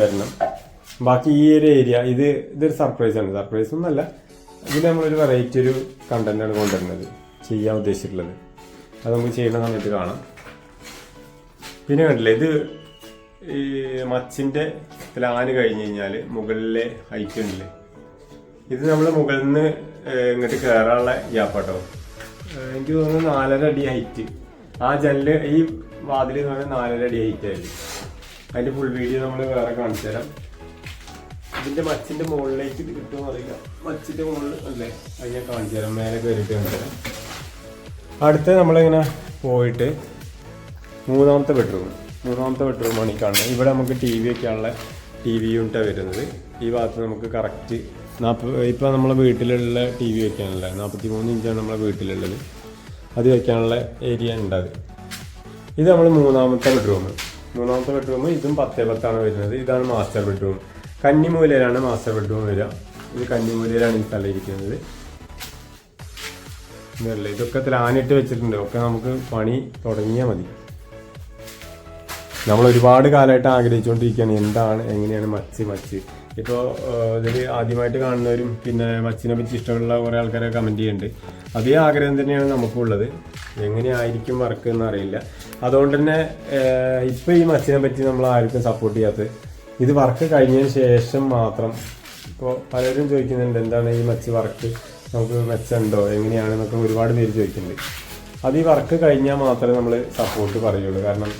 വരണം. ബാക്കി ഈ ഒരു ഏരിയ ഇത് ഇതൊരു സർപ്രൈസ് ആണ്. സർപ്രൈസ് ഒന്നല്ല ഇതിൽ നമ്മളൊരു വെറൈറ്റി ഒരു കണ്ടന്റ് ആണ് കൊണ്ടുവരുന്നത്. ചെയ്യാൻ ഉദ്ദേശിച്ചിട്ടുള്ളത്. അത് നമുക്ക് ചെയ്യുന്ന സമയത്ത് കാണാം. പിന്നെ കണ്ടില്ലേ ഇത് ഈ മച്ചിന്റെ പ്ലാന് കഴിഞ്ഞ് കഴിഞ്ഞാൽ മുകളിലെ ഹൈറ്റ് ഉണ്ടല്ലേ? ഇത് നമ്മൾ മുകളിൽ നിന്ന് ഇങ്ങോട്ട് കയറാനുള്ള ഗ്യാപ്പാട്ടോ എനിക്ക് തോന്നുന്നു നാലര അടി ഹൈറ്റ് ആ ജനൽ ഈ വാതിൽ പറഞ്ഞാൽ നാലര അടി ഹൈറ്റ് ആയിരുന്നു അതിന്റെ ഫുൾ വീഡിയോ നമ്മൾ വേറെ കാണിച്ചു തരാം. ഇതിന്റെ മച്ചിന്റെ മുകളിലേക്ക് ഇത് കിട്ടുമെന്ന് അറിയില്ല. മുകളിൽ അല്ലേ? അത് ഞാൻ കാണിച്ചു തരാം. മേലെ കയറിയിട്ട് കാണിച്ചു തരാം. അടുത്ത നമ്മളിങ്ങനെ പോയിട്ട് മൂന്നാമത്തെ ബെഡ്റൂം മൂന്നാമത്തെ ബെഡ്റൂമാണ് ഈ കാണുന്നത്. ഇവിടെ നമുക്ക് ടി വി വെക്കാനുള്ള ടി വി യൂണിറ്റാണ് വരുന്നത്. ഈ ഭാഗത്ത് നമുക്ക് കറക്റ്റ് നാൽപ്പത് ഇപ്പോൾ നമ്മളെ വീട്ടിലുള്ള ടി വി വെക്കാനുള്ള നാൽപ്പത്തി മൂന്ന് ഇഞ്ചാണ് നമ്മളെ വീട്ടിലുള്ളത്. അത് വെക്കാനുള്ള ഏരിയ ഉണ്ട് ഇത് നമ്മൾ മൂന്നാമത്തെ ബെഡ്റൂം മൂന്നാമത്തെ ബെഡ്റൂം ഇതും പത്തേ പത്താണ് വരുന്നത്. ഇതാണ് മാസ്റ്റർ ബെഡ്റൂം കന്നിമൂലയിലാണ് മാസ്റ്റർ ബെഡ്റൂം വരിക. ഇത് കന്നിമൂലയിലാണ് ഈ സ്ഥലം ഇരിക്കുന്നത്. ഇതൊക്കെ ത്ലാനിട്ട് വെച്ചിട്ടുണ്ട്. ഒക്കെ നമുക്ക് പണി തുടങ്ങിയാൽ മതി. നമ്മൾ ഒരുപാട് കാലമായിട്ട് ആഗ്രഹിച്ചുകൊണ്ടിരിക്കുകയാണ്. എന്താണ് എങ്ങനെയാണ് മച്ച് മച്ച്. ഇപ്പോൾ ഇതിൽ ആദ്യമായിട്ട് കാണുന്നവരും പിന്നെ മച്ചിനെ പറ്റി ഇഷ്ടമുള്ള കുറേ ആൾക്കാരെ കമന്റ് ചെയ്യുന്നുണ്ട്. അതേ ആഗ്രഹം തന്നെയാണ് നമുക്കുള്ളത്. എങ്ങനെയായിരിക്കും വർക്ക് എന്ന് അറിയില്ല. അതുകൊണ്ട് തന്നെ ഇപ്പോൾ ഈ മച്ചിനെ പറ്റി നമ്മൾ ആർക്കും സപ്പോർട്ട് ചെയ്യാത്തത്. ഇത് വർക്ക് കഴിഞ്ഞതിന് ശേഷം മാത്രം ഇപ്പോൾ പലരും ചോദിക്കുന്നുണ്ട് എന്താണ് ഈ മച്ച് വർക്ക് നമുക്ക് മെച്ചമുണ്ടോ? എങ്ങനെയാണെന്നൊക്കെ ഒരുപാട് പേര് ചോദിക്കുന്നുണ്ട്. അത് ഈ വർക്ക് കഴിഞ്ഞാൽ മാത്രമേ നമ്മൾ സപ്പോർട്ട് പറയുള്ളൂ. കാരണം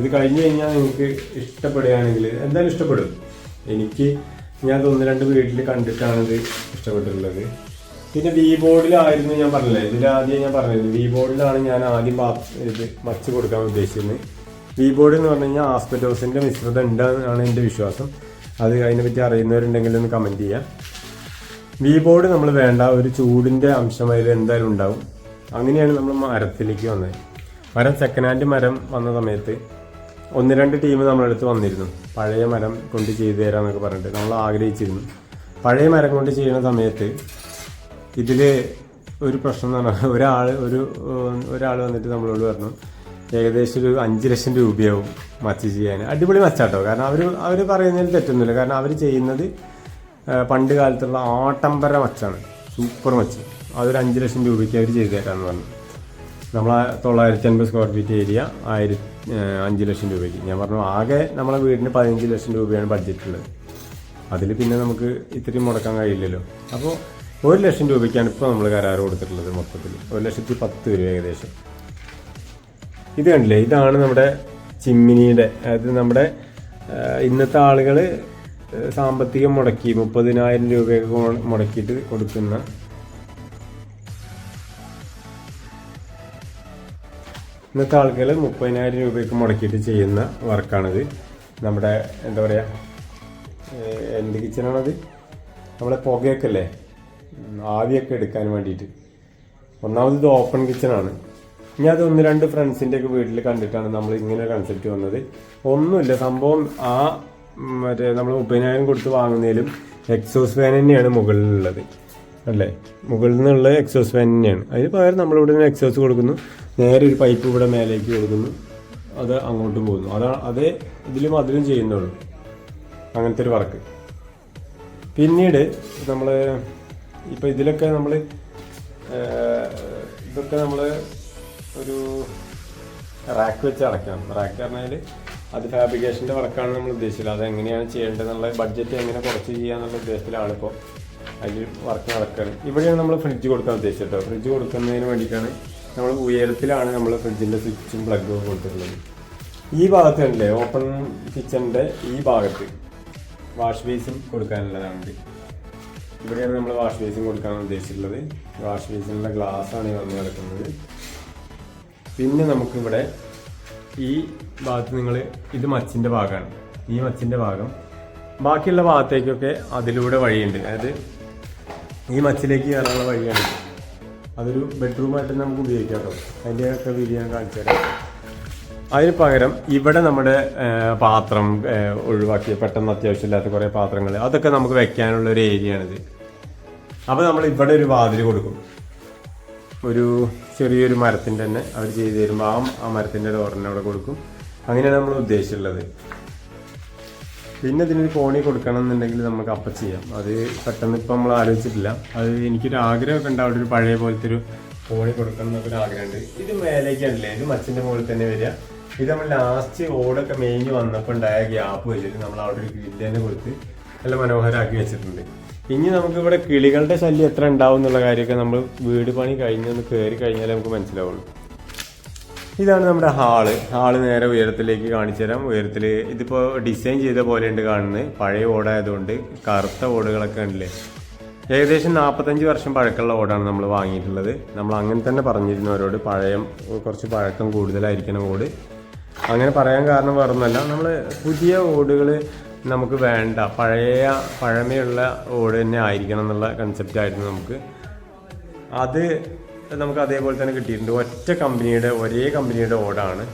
ഇത് കഴിഞ്ഞു കഴിഞ്ഞാൽ നിങ്ങൾക്ക് ഇഷ്ടപ്പെടുകയാണെങ്കിൽ എന്തായാലും ഇഷ്ടപ്പെടും. എനിക്ക് ഞാൻ ഒന്ന് രണ്ട് വീട്ടിൽ കണ്ടിട്ടാണ് ഇത് ഇഷ്ടപ്പെട്ടിട്ടുള്ളത്. പിന്നെ വി ബോർഡിലായിരുന്നു ഞാൻ പറഞ്ഞില്ലേ? ഇതിൽ ആദ്യം ഞാൻ പറഞ്ഞത് വി ബോർഡിലാണ് ഞാൻ ആദ്യം ഇത് മച്ച് കൊടുക്കാൻ ഉദ്ദേശിക്കുന്നത് വി ബോർഡ് എന്ന് പറഞ്ഞു കഴിഞ്ഞാൽ ആസ്പെറ്റോസിന്റെ മിശ്രിതം ഉണ്ടെന്നാണ് എന്റെ വിശ്വാസം. അത് അതിനെപ്പറ്റി അറിയുന്നവരുണ്ടെങ്കിൽ ഒന്ന് കമന്റ് ചെയ്യാം. വി ബോർഡ് നമ്മൾ വേണ്ട ഒരു ചൂടിന്റെ അംശം അതിൽ എന്തായാലും ഉണ്ടാവും. അങ്ങനെയാണ് നമ്മൾ മരത്തിലേക്ക് വന്നത്. മരം സെക്കൻഡ് ഹാൻഡ് മരം വന്ന സമയത്ത് ഒന്ന് രണ്ട് ടീം നമ്മളടുത്ത് വന്നിരുന്നു. പഴയ മരം കൊണ്ട് ചെയ്തു തരാന്നൊക്കെ പറഞ്ഞിട്ട് നമ്മൾ ആഗ്രഹിച്ചിരുന്നു. പഴയ മരം കൊണ്ട് ചെയ്യുന്ന സമയത്ത് ഇതിൽ ഒരു പ്രശ്നം എന്ന് പറഞ്ഞാൽ ഒരാൾ ഒരു ഒരാൾ വന്നിട്ട് നമ്മളോട് പറഞ്ഞു ഏകദേശം ഒരു അഞ്ച് ലക്ഷം രൂപയാവും മച്ച് ചെയ്യാൻ അടിപൊളി മച്ചാട്ടോ. കാരണം അവർ അവർ പറയുന്നതിൽ തെറ്റൊന്നുമില്ല. കാരണം അവർ ചെയ്യുന്നത് പണ്ട് കാലത്തുള്ള ആട്ടംബര മച്ചാണ്. Super much. അതൊരു അഞ്ച് ലക്ഷം രൂപയ്ക്ക് അവർ ചെയ്തു തരാമെന്ന് പറഞ്ഞു. നമ്മളെ തൊള്ളായിരത്തി അൻപത് സ്ക്വയർ ഫീറ്റ് ഏരിയ ആയിരത്തി അഞ്ച് ലക്ഷം രൂപയ്ക്ക്. ഞാൻ പറഞ്ഞു ആകെ നമ്മളെ വീടിന് പതിനഞ്ച് ലക്ഷം രൂപയാണ് ബഡ്ജറ്റുള്ളത് അതിൽ പിന്നെ നമുക്ക് ഇത്രയും മുടക്കാൻ കഴിയില്ലല്ലോ. അപ്പോൾ ഒരു ലക്ഷം രൂപയ്ക്കാണ് ഇപ്പോൾ നമ്മൾ കരാർ കൊടുത്തിട്ടുള്ളത് മൊത്തത്തിൽ ഒരു ലക്ഷത്തി പത്ത് രൂപ ഏകദേശം. ഇത് കണ്ടില്ലേ? ഇതാണ് നമ്മുടെ ചിമ്മിനിയുടെ അതായത് നമ്മുടെ ഇന്നത്തെ ആളുകൾ സാമ്പത്തികം മുടക്കി മുപ്പതിനായിരം രൂപയൊക്കെ മുടക്കിയിട്ട് കൊടുക്കുന്ന ഇന്നത്തെ ആളുകൾ മുപ്പതിനായിരം രൂപയൊക്കെ മുടക്കിയിട്ട് ചെയ്യുന്ന വർക്കാണിത്. നമ്മുടെ എന്താ പറയുക എന്ത് കിച്ചണാണത് നമ്മളെ പുകയൊക്കെ അല്ലേ? ആവിയൊക്കെ എടുക്കാൻ വേണ്ടിയിട്ട്. ഒന്നാമത് ഇത് ഓപ്പൺ കിച്ചണാണ് ഇനി അത് ഒന്ന് രണ്ട് ഫ്രണ്ട്സിന്റെ ഒക്കെ വീട്ടിൽ കണ്ടിട്ടാണ് നമ്മൾ ഇങ്ങനെ കൺസെപ്റ്റ് വന്നത്. ഒന്നുമില്ല സംഭവം ആ മറ്റേ നമ്മൾ മുപ്പതിനായിരം കൊടുത്ത് വാങ്ങുന്നതിലും എക്സോസ് ഫാൻ തന്നെയാണ് മുകളിലുള്ളത്. അല്ലേ? മുകളിൽ നിന്നുള്ള എക്സോസ് ഫാൻ തന്നെയാണ്. അതിന് പകരം നമ്മളിവിടെ നിന്ന് എക്സോസ് കൊടുക്കുന്നു. നേരെ ഒരു പൈപ്പ് ഇവിടെ മേലേക്ക് കൊടുക്കുന്നു. അത് അങ്ങോട്ട് പോകുന്നു. അതാ അതേ ഇതിലും അതിലും ചെയ്യുന്നുള്ളൂ. അങ്ങനത്തെ ഒരു വർക്ക് പിന്നീട് നമ്മൾ ഇപ്പോൾ ഇതിലൊക്കെ നമ്മൾ ഇതൊക്കെ നമ്മൾ ഒരു റാക്ക് വെച്ച് അടയ്ക്കണം. റാക്ക് പറഞ്ഞാൽ അത് ഫാബ്രിക്കേഷന്റെ വർക്കാണ് നമ്മൾ ഉദ്ദേശിച്ചത്. അത് എങ്ങനെയാണ് ചെയ്യേണ്ടതെന്നുള്ള ബഡ്ജറ്റ് എങ്ങനെ കുറച്ച് ചെയ്യാന്നുള്ള ഉദ്ദേശത്തിലാണ് ഇപ്പോൾ അതിൽ വർക്ക് നടക്കുന്നത് ഇവിടെയാണ് നമ്മൾ ഫ്രിഡ്ജ് കൊടുക്കാൻ ഉദ്ദേശിച്ചത് കേട്ടോ ഫ്രിഡ്ജ് കൊടുക്കുന്നതിന് വേണ്ടിയിട്ടാണ് നമ്മൾ ഉയരത്തിലാണ് നമ്മൾ ഫ്രിഡ്ജിന്റെ സ്വിച്ചും പ്ലഗും കൊടുത്തിട്ടുള്ളത്. ഈ ഭാഗത്ത് കണ്ടില്ലേ ഓപ്പൺ കിച്ചണിന്റെ ഈ ഭാഗത്ത് വാഷ് ബേസിൻ കൊടുക്കാനുള്ളതാണ് ഇവിടെയാണ് നമ്മൾ വാഷ് ബേസിൻ കൊടുക്കാൻ ഉദ്ദേശിച്ചിട്ടുള്ളത്. വാഷ് ബേസിനുള്ള ഗ്ലാസ് ആണ് ഈ വന്ന് കിടക്കുന്നത്. പിന്നെ നമുക്കിവിടെ ഈ ഭാഗത്ത് നിങ്ങൾ ഇത് മച്ചിന്റെ ഭാഗമാണ് ഈ മച്ചിന്റെ ഭാഗം. ബാക്കിയുള്ള ഭാഗത്തേക്കൊക്കെ അതിലൂടെ വഴിയുണ്ട്. അതായത് ഈ മച്ചിലേക്ക് കയറാനുള്ള വഴിയാണ്. അതൊരു ബെഡ്റൂമായിട്ട് നമുക്ക് ഉപയോഗിക്കാം കേട്ടോ. അതിന്റെയൊക്കെ വീഡിയോ കാണിച്ചു തരാം അതിന് പകരം ഇവിടെ നമ്മുടെ പാത്രം ഒഴിവാക്കിയ ഒഴിവാക്കി പെട്ടെന്ന് അത്യാവശ്യമില്ലാത്ത കുറേ പാത്രങ്ങൾ അതൊക്കെ നമുക്ക് വെക്കാനുള്ള ഒരു ഏരിയ ആണിത് അപ്പോൾ നമ്മൾ ഇവിടെ ഒരു വാതിൽ കൊടുക്കും. ഒരു ചെറിയൊരു മരത്തിന്റെ തന്നെ അവർ ചെയ്ത് തരുമ്പോൾ ആ ആ മരത്തിന്റെ ഡോറിനെ അവിടെ കൊടുക്കും. അങ്ങനെയാണ് നമ്മൾ ഉദ്ദേശിച്ചിട്ടുള്ളത്. പിന്നെ ഇതിനൊരു കോണി കൊടുക്കണം എന്നുണ്ടെങ്കിൽ നമുക്ക് അപ്പം ചെയ്യാം. അത് പെട്ടെന്ന് ഇപ്പം നമ്മൾ ആലോചിച്ചിട്ടില്ല. അത് എനിക്കൊരു ആഗ്രഹമൊക്കെ ഉണ്ട്. അവിടെ ഒരു പഴയ പോലത്തെ ഒരു കോണി കൊടുക്കണം എന്നൊക്കെ ഒരു ആഗ്രഹമുണ്ട്. ഇത് മേലേക്കാണല്ലേ? ഇത് മച്ചിന്റെ മുകളിൽ തന്നെ വരിക. ഇത് നമ്മൾ ലാസ്റ്റ് ഓടൊക്കെ മേഞ്ഞ് വന്നപ്പോൾ ഉണ്ടായ ഗ്യാപ്പ് വെച്ചിട്ട് നമ്മൾ അവിടെ ഒരു ഗ്രില്ല് തന്നെ കൊടുത്ത് നല്ല മനോഹരമാക്കി വെച്ചിട്ടുണ്ട്. ഇനി നമുക്ക് ഇവിടെ കിളികളുടെ ശല്യം എത്ര ഉണ്ടാവും എന്നുള്ള കാര്യമൊക്കെ നമ്മൾ വീട് പണി കഴിഞ്ഞൊന്ന് കയറി കഴിഞ്ഞാലേ നമുക്ക് മനസ്സിലാവുള്ളൂ. ഇതാണ് നമ്മുടെ ഹാൾ. ഹാൾ നേരെ ഉയരത്തിലേക്ക് കാണിച്ചു തരാം. ഉയരത്തിൽ ഇതിപ്പോൾ ഡിസൈൻ ചെയ്ത പോലെ ഉണ്ട് കാണുന്നത്. പഴയ ഓടായതുകൊണ്ട് കറുത്ത ഓടുകളൊക്കെ ഉണ്ടല്ലേ? ഏകദേശം നാൽപ്പത്തഞ്ച് വർഷം പഴക്കമുള്ള ഓടാണ് നമ്മൾ വാങ്ങിയിട്ടുള്ളത്. നമ്മൾ അങ്ങനെ തന്നെ പറഞ്ഞിരുന്നവരോട് പഴയ കുറച്ച് പഴക്കം കൂടുതലായിരിക്കണം ഓട്. അങ്ങനെ പറയാൻ കാരണം വേറൊന്നുമല്ല. നമ്മൾ പുതിയ ഓടുകൾ നമുക്ക് വേണ്ട പഴയ പഴമയുള്ള ഓട് തന്നെ ആയിരിക്കണം എന്നുള്ള കൺസെപ്റ്റായിരുന്നു നമുക്ക്. അത് നമുക്ക് അതേപോലെ തന്നെ കിട്ടിയിട്ടുണ്ട്. ഒറ്റ കമ്പനിയുടെ ഒരേ കമ്പനിയുടെ ഓടാണ്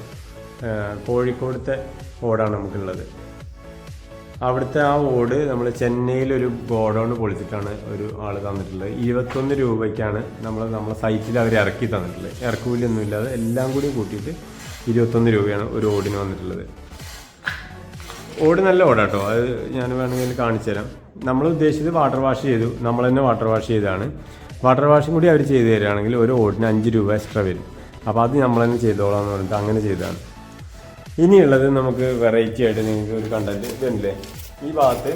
കോഴിക്കോടത്തെ ഓടാണ് നമുക്കുള്ളത്. അവിടുത്തെ ആ ഓട് നമ്മൾ ചെന്നൈയിലൊരു ഗോഡൗൺ പൊളിച്ചിട്ടാണ് ഒരു ആൾ തന്നിട്ടുള്ളത്. ഇരുപത്തൊന്ന് രൂപയ്ക്കാണ് നമ്മൾ നമ്മളെ സൈറ്റിൽ അവർ ഇറക്കി തന്നിട്ടുള്ളത്. ഇറക്കൂലൊന്നുമില്ലാതെ എല്ലാം കൂടി കൂട്ടിയിട്ട് ഇരുപത്തൊന്ന് രൂപയാണ് ഒരു ഓടിന് വന്നിട്ടുള്ളത്. ഓട് നല്ല ഓടാട്ടോ. അത് ഞാൻ വേണമെങ്കിൽ കാണിച്ചു തരാം. നമ്മൾ ഉദ്ദേശിച്ചത് വാട്ടർ വാഷ് ചെയ്തു. നമ്മൾ തന്നെ വാട്ടർ വാഷ് ചെയ്തതാണ്. വാട്ടർ വാഷും കൂടി അവർ ചെയ്തു തരികയാണെങ്കിൽ ഒരു ഓടിന് അഞ്ച് രൂപ എക്സ്ട്രാ വരും. അപ്പോൾ അത് നമ്മൾ തന്നെ ചെയ്തോളാം എന്ന് പറഞ്ഞിട്ട് അങ്ങനെ ചെയ്തതാണ്. ഇനിയുള്ളത് നമുക്ക് വെറൈറ്റി ആയിട്ട് നിങ്ങൾക്ക് ഒരു കണ്ടന്റ് ഇതല്ലേ ഈ ഭാഗത്ത്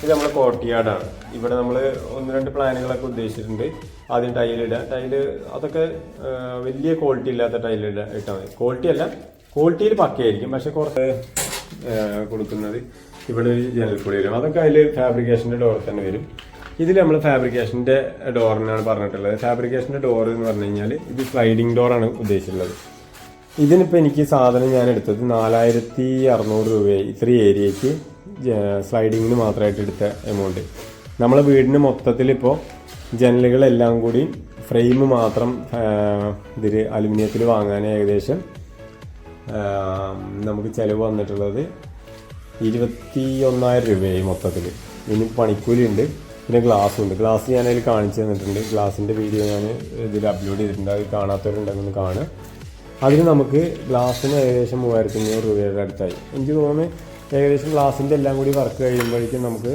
ഇത് നമ്മുടെ കോർട്ടിയാടാണ് ഇവിടെ നമ്മൾ ഒന്ന് രണ്ട് പ്ലാനുകളൊക്കെ ഉദ്ദേശിച്ചിട്ടുണ്ട്. ആദ്യം ടൈലിടുക ടൈൽ അതൊക്കെ വലിയ ക്വാളിറ്റി ഇല്ലാത്ത ടൈലിട ഇട്ടാൽ മതി. ക്വാളിറ്റി അല്ല ക്വാളിറ്റിയിൽ പക്കയായിരിക്കും. പക്ഷെ കുറച്ച് കൊടുക്കുന്നത് ഇവിടെ ഒരു കൂടി വരും. അതൊക്കെ അതിൽ ഫാബ്രിക്കേഷന്റെ ഡോർ തന്നെ വരും. ഇതിൽ നമ്മൾ ഫാബ്രിക്കേഷന്റെ ഡോറിനാണ് പറഞ്ഞിട്ടുള്ളത്. ഫാബ്രിക്കേഷന്റെ ഡോർ എന്ന് പറഞ്ഞു കഴിഞ്ഞാൽ ഇത് സ്ലൈഡിങ് ഡോറാണ് ഉദ്ദേശിച്ചിട്ടുള്ളത്. ഇതിനിപ്പോൾ എനിക്ക് സാധനം ഞാൻ എടുത്തത് നാലായിരത്തി അറുന്നൂറ് രൂപയായി. ഇത്രയും ഏരിയയ്ക്ക് സ്ലൈഡിങ്ങിന് മാത്രമായിട്ട് എടുത്ത എമൗണ്ട് നമ്മളെ വീടിന് മൊത്തത്തിൽ ഇപ്പോൾ ജനലുകളെല്ലാം കൂടി ഫ്രെയിം മാത്രം ഇതിൽ അലുമിനിയത്തിൽ വാങ്ങാൻ ഏകദേശം നമുക്ക് ചിലവ് വന്നിട്ടുള്ളത് ഇരുപത്തി ഒന്നായിരം രൂപയായി മൊത്തത്തിൽ ഇനി പണിക്കൂലി ഉണ്ട് പിന്നെ ഗ്ലാസ് ഉണ്ട് ഗ്ലാസ് ഞാൻ അതിൽ കാണിച്ചു തന്നിട്ടുണ്ട്. ഗ്ലാസിന്റെ വീഡിയോ ഞാൻ ഇതിൽ അപ്ലോഡ് ചെയ്തിട്ടുണ്ട്. അത് കാണാത്തവരുണ്ടെങ്കിൽ കാണുക. അതിന് നമുക്ക് ഗ്ലാസ്സിന് ഏകദേശം മൂവായിരത്തി അഞ്ഞൂറ് രൂപയുടെ അടുത്തായി. എനിക്ക് തോന്നുന്നു ഏകദേശം ഗ്ലാസിന്റെ എല്ലാം കൂടി വർക്ക് കഴിയുമ്പോഴേക്കും നമുക്ക്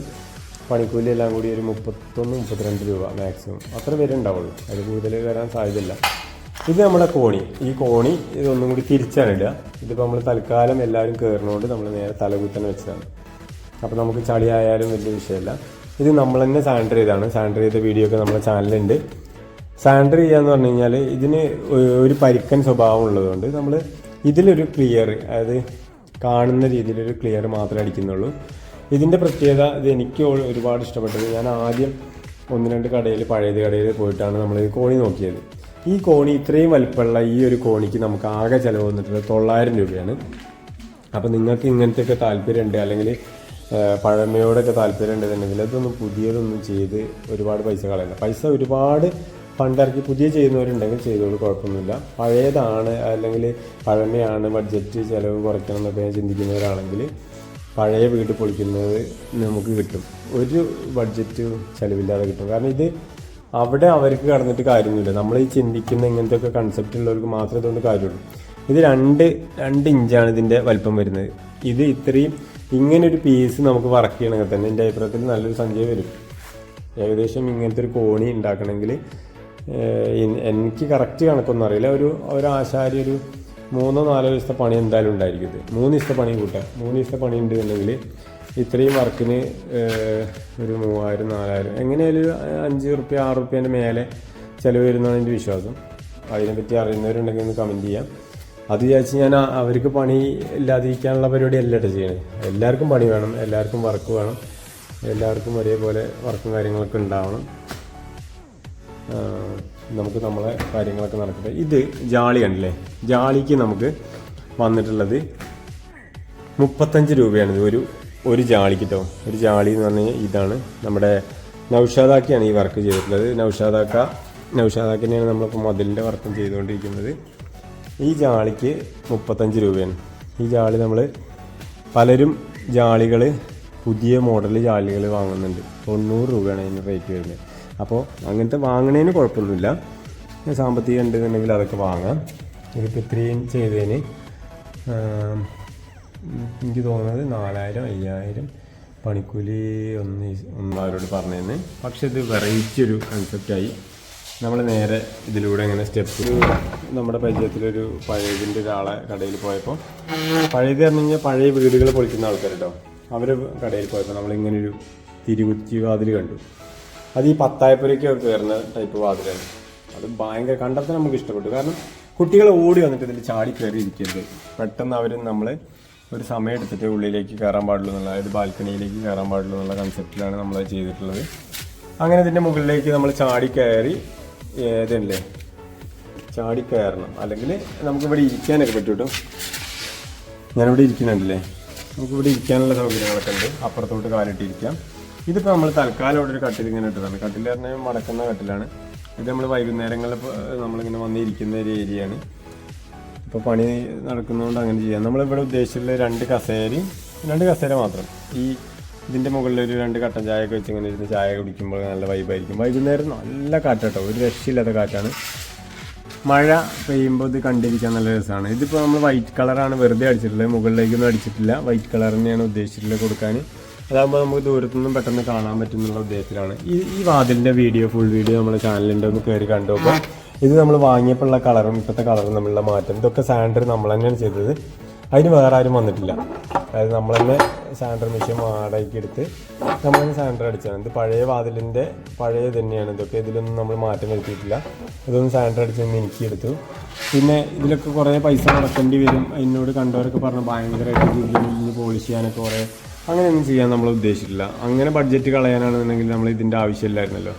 പണിക്കൂലി എല്ലാം കൂടി ഒരു മുപ്പത്തൊന്ന് മുപ്പത്തിരണ്ട് രൂപ മാക്സിമം അത്ര പേര് ഉണ്ടാവുള്ളൂ. അത് കൂടുതൽ വരാൻ സാധ്യതയില്ല. ഇത് നമ്മുടെ കോണി. ഈ കോണി ഇതൊന്നും കൂടി തിരിച്ചാണ് ഇടുക. ഇതിപ്പോൾ നമ്മൾ തൽക്കാലം എല്ലാവരും കയറുന്നതുകൊണ്ട് നമ്മൾ നേരെ തലകുത്തനെ വെച്ചതാണ്. അപ്പോൾ നമുക്ക് ചളി ആയാലും വലിയ വിഷയമല്ല ഇത് നമ്മൾ തന്നെ സാനിറ്റർ ചെയ്താണ്. സാനിറ്റർ ചെയ്ത വീഡിയോ ഒക്കെ നമ്മുടെ ചാനലുണ്ട് സാനിറ്റർ ചെയ്യാന്ന് പറഞ്ഞു കഴിഞ്ഞാൽ ഇതിന് ഒരു പരിക്കൻ സ്വഭാവം ഉള്ളതുകൊണ്ട് നമ്മൾ ഇതിലൊരു ക്ലിയർ അതായത് കാണുന്ന രീതിയിലൊരു ക്ലിയർ മാത്രമേ അടിക്കുന്നുള്ളൂ. ഇതിന്റെ പ്രത്യേകത ഇത് എനിക്ക് ഒരുപാട് ഇഷ്ടപ്പെട്ടത് ഞാൻ ആദ്യം ഒന്ന് രണ്ട് കടയിൽ പഴയത് കടയിൽ പോയിട്ടാണ് നമ്മൾ ഈ കോണി നോക്കിയത്. ഈ കോണി ഇത്രയും വലിപ്പമുള്ള ഈ ഒരു കോണിക്ക് നമുക്ക് ആകെ ചിലവ് വന്നിട്ടുള്ളത് തൊള്ളായിരം രൂപയാണ്. അപ്പോൾ നിങ്ങൾക്ക് ഇങ്ങനത്തെയൊക്കെ താല്പര്യമുണ്ട് അല്ലെങ്കിൽ പഴമയോടൊക്കെ താല്പര്യം ഉണ്ടെന്നുണ്ടെങ്കിൽ അതൊന്നും പുതിയതൊന്നും ചെയ്ത് ഒരുപാട് പൈസ കളയണ്ട. പൈസ ഒരുപാട് ഫണ്ടിറക്കി പുതിയ ചെയ്യുന്നവരുണ്ടെങ്കിൽ ചെയ്തോളൂ കുഴപ്പമൊന്നുമില്ല. പഴയതാണ് അല്ലെങ്കിൽ പഴമയാണ് ബഡ്ജറ്റ് ചിലവ് കുറയ്ക്കണം എന്നൊക്കെ ചിന്തിക്കുന്നവരാണെങ്കിൽ പഴയ വീട് പൊളിക്കുന്നത് നമുക്ക് കിട്ടും. ഒരു ബഡ്ജറ്റ് ചിലവില്ലാതെ കിട്ടും. കാരണം ഇത് അവിടെ അവർക്ക് കടന്നിട്ട് കാര്യമൊന്നുമില്ല. നമ്മൾ ഈ ചിന്തിക്കുന്ന ഇങ്ങനത്തെയൊക്കെ കൺസെപ്റ്റ് ഉള്ളവർക്ക് മാത്രമേ ഇതുകൊണ്ട് കാര്യമുള്ളൂ. ഇത് രണ്ട് രണ്ട് ഇഞ്ചാണ് ഇതിന്റെ വലിപ്പം വരുന്നത്. ഇത് ഇത്രയും ഇങ്ങനൊരു പീസ് നമുക്ക് വർക്ക് ചെയ്യണമെങ്കിൽ തന്നെ എന്റെ അഭിപ്രായത്തിൽ നല്ലൊരു സഞ്ചയം വരും. ഏകദേശം ഇങ്ങനത്തെ ഒരു കോണി ഉണ്ടാക്കണമെങ്കിൽ എനിക്ക് കറക്റ്റ് കണക്കൊന്നും അറിയില്ല. ഒരു ഒരു ആശാരി ഒരു മൂന്നോ നാലോ ദിവസത്തെ പണി എന്തായാലും ഉണ്ടായിരിക്കും ഇത്. മൂന്ന് ദിവസത്തെ പണി കൂട്ടാം. മൂന്ന് ദിവസത്തെ പണി ഉണ്ടെന്നുണ്ടെങ്കിൽ ഇത്രയും വർക്കിന് ഒരു മൂവായിരം നാലായിരം എങ്ങനെയായാലും ഒരു അഞ്ച് റുപ്യ ആറ് റുപ്യേന്റെ മേലെ ചിലവ് വരുന്നതാണ് എന്റെ വിശ്വാസം. അതിനെപ്പറ്റി അറിയുന്നവരുണ്ടെങ്കിൽ ഒന്ന് കമന്റ് ചെയ്യാം. അത് വിചാരിച്ച് ഞാൻ അവർക്ക് പണി ഇല്ലാതിരിക്കാനുള്ള പരിപാടി അല്ല കേട്ടോ ചെയ്യണേ എല്ലാവർക്കും പണി വേണം എല്ലാവർക്കും വർക്ക് വേണം എല്ലാവർക്കും ഒരേപോലെ വർക്കും കാര്യങ്ങളൊക്കെ ഉണ്ടാവണം. നമുക്ക് നമ്മളെ കാര്യങ്ങളൊക്കെ നടക്കട്ടെ. ഇത് ജാളി കണ്ടില്ലേ ജാളിക്ക് നമുക്ക് വന്നിട്ടുള്ളത് മുപ്പത്തഞ്ച് രൂപയാണിത് ഒരു ഒരു ജാളിക്ക് കേട്ടോ ഒരു ജാളി എന്ന് പറഞ്ഞു കഴിഞ്ഞാൽ ഇതാണ് നമ്മുടെ നൗഷാദാക്കിയാണ് ഈ വർക്ക് ചെയ്തിട്ടുള്ളത്. നൗഷാദാക്ക നൗഷാദാക്കിനെയാണ് നമ്മളിപ്പോൾ മതിലിന്റെ വർക്കും ചെയ്തുകൊണ്ടിരിക്കുന്നത്. ഈ ജാളിക്ക് മുപ്പത്തഞ്ച് രൂപയാണ്. ഈ ജാളി നമ്മൾ പലരും ജാളികൾ പുതിയ മോഡൽ ജാലികൾ വാങ്ങുന്നുണ്ട്. തൊണ്ണൂറ് രൂപയാണ് അതിന് റേറ്റ് വരുന്നത്. അപ്പോൾ അങ്ങനത്തെ വാങ്ങണേന് കുഴപ്പമൊന്നുമില്ല സാമ്പത്തികം ഉണ്ടെന്നുണ്ടെങ്കിൽ അതൊക്കെ വാങ്ങാം. ഇതിപ്പോൾ ഇത്രയും ചെയ്തതിന് എനിക്ക് തോന്നുന്നത് നാലായിരം അയ്യായിരം പണിക്കൂലി ഒന്ന് അവരോട് പറഞ്ഞതന്നെ പക്ഷെ ഇത് വെറൈറ്റി ഒരു കൺസെപ്റ്റായി നമ്മൾ നേരെ ഇതിലൂടെ ഇങ്ങനെ സ്റ്റെപ്പ് നമ്മുടെ പരിചയത്തിലൊരു പഴയതിന്റെ ഒരാളെ കടയിൽ പോയപ്പോൾ പഴയത് പറഞ്ഞു പഴയ വീടുകൾ പൊളിക്കുന്ന ആൾക്കാർ കേട്ടോ അവർ കടയിൽ പോയപ്പോൾ നമ്മളിങ്ങനെ ഒരു തിരുകുറ്റി വാതിൽ കണ്ടു. അത് ഈ പത്തായപ്പുരയ്ക്ക് കയറുന്ന ടൈപ്പ് വാതിലാണ്. അത് ഭയങ്കര കണ്ടപ്പോൾ നമുക്ക് ഇഷ്ടപ്പെട്ടു. കാരണം കുട്ടികൾ ഓടി വന്നിട്ട് ഇതിൽ ചാടി കയറി ഇരിക്കരുത്. പെട്ടെന്ന് അവർ നമ്മൾ ഒരു സമയം എടുത്തിട്ട് ഉള്ളിലേക്ക് കയറാൻ പാടുള്ളൂ എന്നുള്ള അതായത് ബാൽക്കണിയിലേക്ക് കയറാൻ പാടുള്ളൂ എന്നുള്ള കൺസെപ്റ്റിലാണ് നമ്മൾ ചെയ്തിട്ടുള്ളത്. അങ്ങനെ ഇതിന്റെ മുകളിലേക്ക് നമ്മൾ ചാടി കയറി ഏതല്ലേ ചാടി കയറണം അല്ലെങ്കിൽ നമുക്കിവിടെ ഇരിക്കാനൊക്കെ പറ്റും കേട്ടോ ഞാനിവിടെ ഇരിക്കുന്നുണ്ടല്ലേ? നമുക്കിവിടെ ഇരിക്കാനുള്ള സൗകര്യങ്ങളൊക്കെ ഉണ്ട്. അപ്പുറത്തോട്ട് കാലിട്ടിരിക്കാം. ഇതിപ്പോൾ നമ്മൾ തൽക്കാലം ഇവിടെ ഒരു കട്ടിൽ ഇങ്ങനെ ഇട്ടതാണ്. കട്ടിൽ പറഞ്ഞാൽ മടക്കുന്ന കട്ടിലാണ്. ഇത് നമ്മൾ വൈകുന്നേരങ്ങളിൽ നമ്മളിങ്ങനെ വന്നിരിക്കുന്ന ഒരു ഏരിയയാണ്. ഇപ്പോൾ പണി നടക്കുന്നതുകൊണ്ട് അങ്ങനെ ചെയ്യാം. നമ്മളിവിടെ ഉദ്ദേശിച്ചിട്ടുള്ള രണ്ട് കസേരയും രണ്ട് കസേര മാത്രം. ഈ ഇതിന്റെ മുകളിൽ ഒരു രണ്ട് കട്ടൻ ചായ ഒക്കെ വെച്ച് ഇങ്ങനെ ഇരുന്ന് ചായ കുടിക്കുമ്പോൾ നല്ല വൈബായിരിക്കും. വൈകുന്നേരം നല്ല കാറ്റ് കേട്ടോ ഒരു രക്ഷയില്ലാത്ത കാറ്റാണ്. മഴ പെയ്യുമ്പോൾ ഇത് കണ്ടിരിക്കാൻ നല്ല രസമാണ് ഇതിപ്പോൾ നമ്മൾ വൈറ്റ് കളറാണ് വെറുതെ അടിച്ചിട്ടുള്ളത്. മുകളിലേക്കൊന്നും അടിച്ചിട്ടില്ല. വൈറ്റ് കളർ തന്നെയാണ് ഉദ്ദേശിച്ചിട്ടുള്ളത് കൊടുക്കാൻ അതാകുമ്പോൾ നമുക്ക് ദൂരത്തുനിന്നും പെട്ടെന്ന് കാണാൻ പറ്റും എന്നുള്ള ഉദ്ദേശത്തിലാണ്. ഈ ഈ വാതിലിന്റെ വീഡിയോ ഫുൾ വീഡിയോ നമ്മുടെ ചാനലിന്റെ ഒന്ന് കയറി കണ്ടു നോക്കാം ഇത് നമ്മൾ വാങ്ങിയപ്പോഴുള്ള കളറും ഇപ്പോഴത്തെ കളറും തമ്മിലുള്ള മാറ്റം. ഇതൊക്കെ സാൻഡർ നമ്മൾ തന്നെയാണ് ചെയ്തത്. അതിന് വേറെ ആരും വന്നിട്ടില്ല. അതായത് നമ്മൾ തന്നെ സാൻഡർ മെഷീൻ വാടകയ്ക്ക് എടുത്ത് നമ്മൾ തന്നെ സാൻഡർ അടിച്ചാണ് ഇത് പഴയ വാതിലിന്റെ പഴയ തന്നെയാണ്. ഇതൊക്കെ ഇതിലൊന്നും നമ്മൾ മാറ്റം വരുത്തിയിട്ടില്ല. ഇതൊന്നും സാൻഡർ അടിച്ചൊന്ന് എനിക്ക് എടുത്തു. പിന്നെ ഇതിലൊക്കെ കുറേ പൈസ മുടക്കേണ്ടി വരും. എന്നോട് കണ്ടവരൊക്കെ പറഞ്ഞു ഭയങ്കരമായിട്ട് പോളിഷ് ചെയ്യാനൊക്കെ കുറേ അങ്ങനെയൊന്നും ചെയ്യാൻ നമ്മൾ ഉദ്ദേശിച്ചിട്ടില്ല. അങ്ങനെ ബഡ്ജറ്റ് കളയാനാണെന്നുണ്ടെങ്കിൽ നമ്മൾ ഇതിന്റെ ആവശ്യമില്ലായിരുന്നല്ലോ.